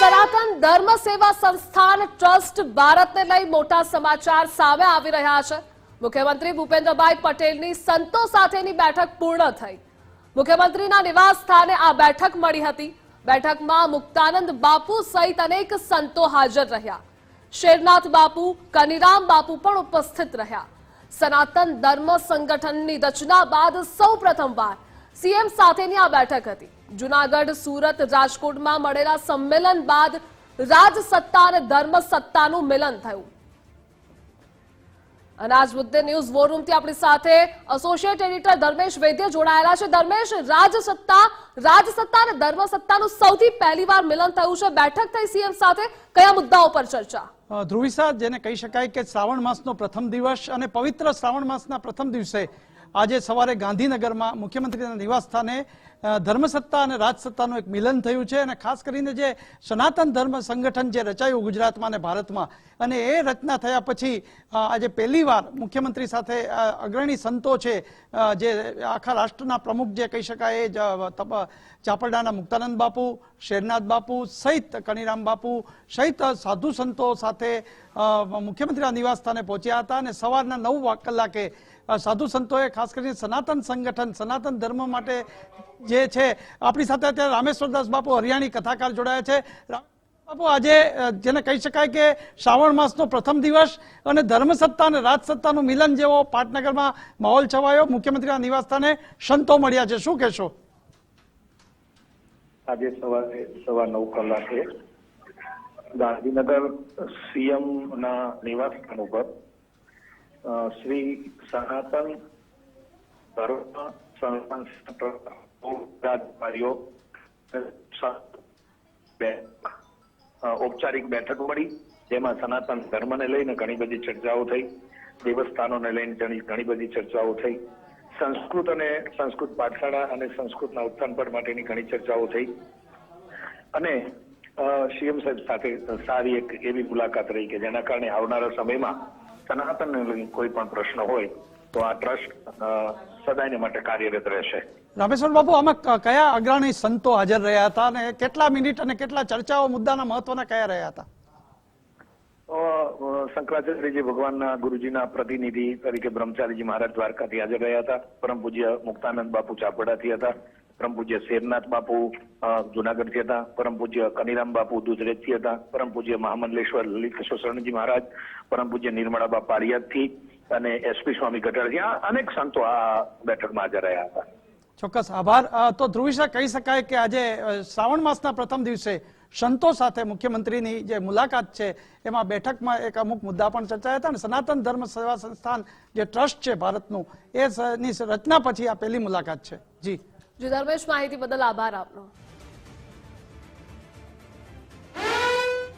સનાતન ધર્મ સેવા સંસ્થાન ટ્રસ્ટ ભારતને લઈ મોટા સમાચાર સામે આવી રહ્યા છે. મુખ્યમંત્રી ભૂપેન્દ્રભાઈ પટેલની સંતો સાથેની બેઠક પૂર્ણ થઈ. મુખ્યમંત્રીના નિવાસ સ્થાને આ બેઠક મળી હતી. બેઠકમાં મુક્તાનંદ બાપુ સહિત અનેક સંતો હાજર રહ્યા. શેરનાથ બાપુ, કનીરામ બાપુ પણ ઉપસ્થિત રહ્યા. સનાતન ધર્મ સંગઠનની રચના બાદ સૌ પ્રથમવાર સીએમ સાથેની આ બેઠક હતી. જુનાગઢ સુરત રાજકોટમાં મળેલા સંમેલન બાદ રાજસત્તા અને ધર્મ સત્તાનું મિલન થયું. અને આજ મુદ્દે ન્યૂઝ વોર રૂમથી આપણી સાથે એસોસિએટ એડિટર ધર્મેશ વૈદ્ય જોડાયેલા છે. ધર્મેશ રાજસત્તા રાજસત્તા અને ધર્મસત્તાનું સૌથી પહેલીવાર મિલન થયું છે. બેઠક થઈ સીએમ સાથે કયા મુદ્દાઓ પર ચર્ચા? ધ્રુવિસા જેને કહી શકાય કે શ્રાવણ માસનો પ્રથમ દિવસ અને પવિત્ર શ્રાવણ માસના પ્રથમ દિવસે આજે સવારે ગાંધીનગરમાં મુખ્યમંત્રીના નિવાસ સ્થાને અ, ધર્મસત્તા અને રાજસત્તાનું એક મિલન થયું છે અને ખાસ કરીને જે સનાતન ધર્મ સંગઠન જે રચાયું ગુજરાતમાં અને ભારતમાં અને એ રચના થયા પછી આજે પહેલીવાર મુખ્યમંત્રી સાથે અગ્રણી સંતો છે જે આખા રાષ્ટ્રના પ્રમુખ જે કહી શકાય એ ચાપરડાના મુક્તાનંદ બાપુ, શેરનાથ બાપુ, સહિત કનીરામ બાપુ, સહિત સાધુ સંતો સાથે મુખ્યમંત્રીના નિવાસ સ્થાને પહોંચ્યા હતા અને સવારના નવ કલાકે સાધુ સંતોએ ખાસ કરીને સનાતન સંગઠન, સનાતન ધર્મ માટે જે છે, આપણી સાથે અત્યારે રામેશ્વરદાસ બાપુ હરિયાણી કથાકાર જોડાયા છે. બાપુ, આજે જેને કહી શકાય કે શ્રાવણ માસનો પ્રથમ દિવસ અને ધર્મસત્તા અને રાજસત્તાનું મિલન જેવો પાટનગરમાં માહોલ છવાયો. મુખ્યમંત્રીના નિવાસસ્થાને સંતો મળ્યા છે. શું કહેશો? આજે સવારે, સવા નવ કલાકે ગાંધીનગર સીએમ ના નિવાસ ઉપર શ્રી સનાતન ધર્મ રાજકારીઓ અ, ઔપચારિક બેઠક મળી જેમાં સનાતન ધર્મને લઈને ઘણી બધી ચર્ચાઓ થઈ દેવસ્થાનોને લઈને ઘણી બધી ચર્ચાઓ થઈ સંસ્કૃત અને સંસ્કૃત પાઠશાળા અને સંસ્કૃતના ઉત્થાન પર માટેની ઘણી ચર્ચાઓ થઈ. અને સીએમ સાહેબ સાથે સારી એક એવી મુલાકાત રહી કે જેના કારણે આવનારા સમયમાં સનાતનને લઈને કોઈ પણ પ્રશ્ન હોય તો આ ટ્રસ્ટ સદાયને માટે કાર્યરત રહેશે. રામેશ્વર બાપુ આમાં કયા અગ્રણી સંતો હાજર રહ્યા હતા અને કેટલા મિનિટ અને કેટલા ચર્ચાઓ મુદ્દાના મહત્વના કયા રહ્યા હતા? શંકરાચાર્યજી ભગવાનના ગુરુજીના પ્રતિનિધિ તરીકે બ્રહ્મચારીજી મહારાજ દ્વારકાથી હાજર રહ્યા હતા. પરમ પૂજ્ય મુક્તાનંદ બાપુ ચાપડાથી હતા. પરમ પૂજ્ય શેરનાથ બાપુ જુનાગઢથી હતા. પરમ પૂજ્ય કનીરામ બાપુ દુધરેજથી હતા. પરમ પૂજ્ય મહામંડલેશ્વર લલિત શરણજી મહારાજ. પરમ પૂજ્ય નિર્મળા બા પાળિયાદથી અને એસપી સ્વામી ગઢાળથી અનેક સંતો આ બેઠકમાં હાજર રહ્યા હતા. ચોક્કસ આભાર. તો ધ્રુવિશા કહી શકાય કે આજે શ્રાવણ માસના પ્રથમ દિવસે સંતો સાથે મુખ્યમંત્રીની જે મુલાકાત છે એમાં બેઠકમાં એક અમુક મુદ્દા પણ ચર્ચાયા હતા અને સનાતન ધર્મ સેવા સંસ્થાન જે ટ્રસ્ટ છે ભારતનું એની રચના પછી આ પહેલી મુલાકાત છે. જી. જી ધર્મેશ માહિતી બદલ આભાર આપનો?